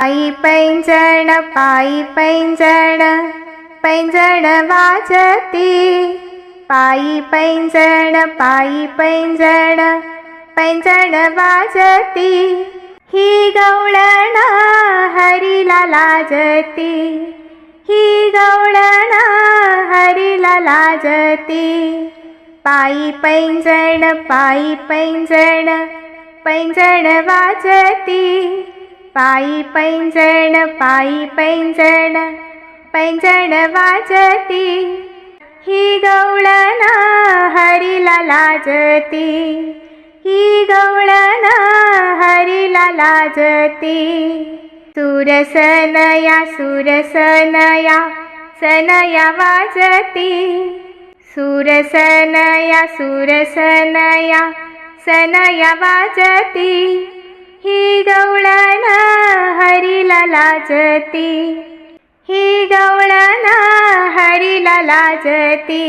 आई पैंजण पायी पैंजण पैंजण वाजती. पायी पैंजण पायी पैंजण पैंजण वाजती. ही गवळण हरीला लाजती. ही गवळण हरीला लाजती. पायी पैंजण पायी पैंजण पैंजण वाजती. पायी पैंजण पायी पैंजण पैंजण वाजती. ही गौळना हरीला लाजती. ही गौळना हरीला लाजती. सुरसनया सुरसनया सनया वाजती. सुरसनया सुरसनया सनया वाजती. ही गवळण हरीला लाजती. ही गवळण हरीला लाजती.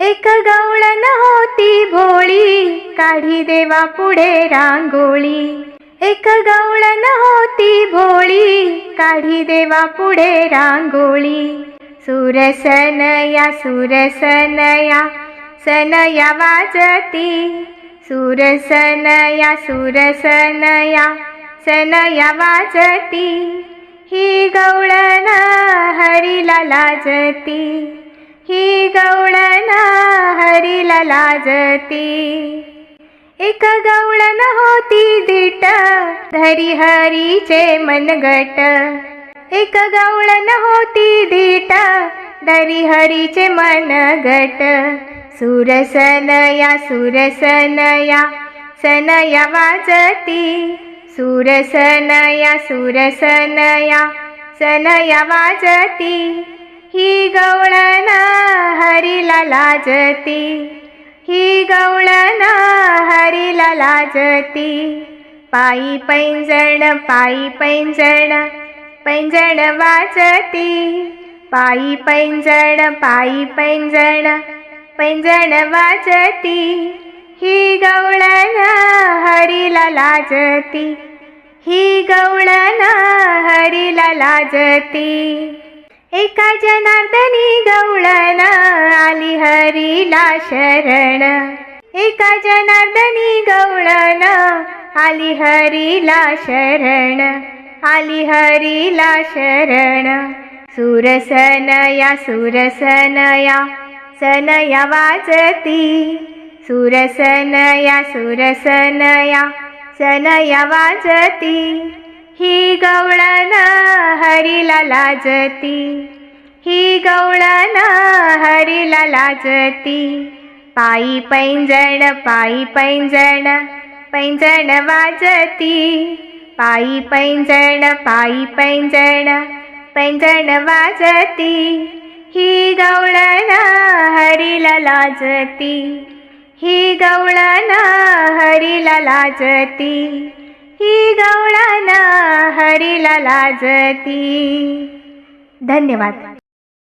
एक गवळण होती भोळी काढी देवा पुढे रांगोळी. एक गवळण होती भोळी काढी देवा पुढे रांगोळी. सुरसनया सुरसनया सनया वाजती. सुरसनया सुरसनया सनया वाजती. ही गवळण हरीला लाजती. ही गवळण हरीला लाजती. एक गवळण होती दिट धरी हरीचे मनगट. एक गवळण होती दिट धरी हरीचे मनगट. सुरसनया सुरसनया सनया वाजती। सुरसनया सुरसनया सनया वाजती। ही गवळना हरीला लाजती। ही गवळना हरीला लाजती। पायी पैंजण पायी पैंजण पैंजण वाजती। पायी पैंजण पायी पैंजण पैंजण वाजती ही गवळण हरीला लाजती. ही गवळण हरीला लाजती. एका जनार्दनी गवळण आली हरीला शरण. एका जनार्दनी गवळण आली हरीला शरण. आली हरीला शरण. सुरसनया सुरसनया सनया वाजती. सुरसनया सुरसनया सनया वाजती. ही गवळण हरीला लाजती. ही गवळण हरीला लाजती. पायी पैंजण पायी पैंजण पैंजण वाजती. पायी पैंजण पायी पैंजण पैंजण वाजती. ही गवळणा लाजती ही गवळण हरीला लाजती ही गवळण हरीला लाजती धन्यवाद.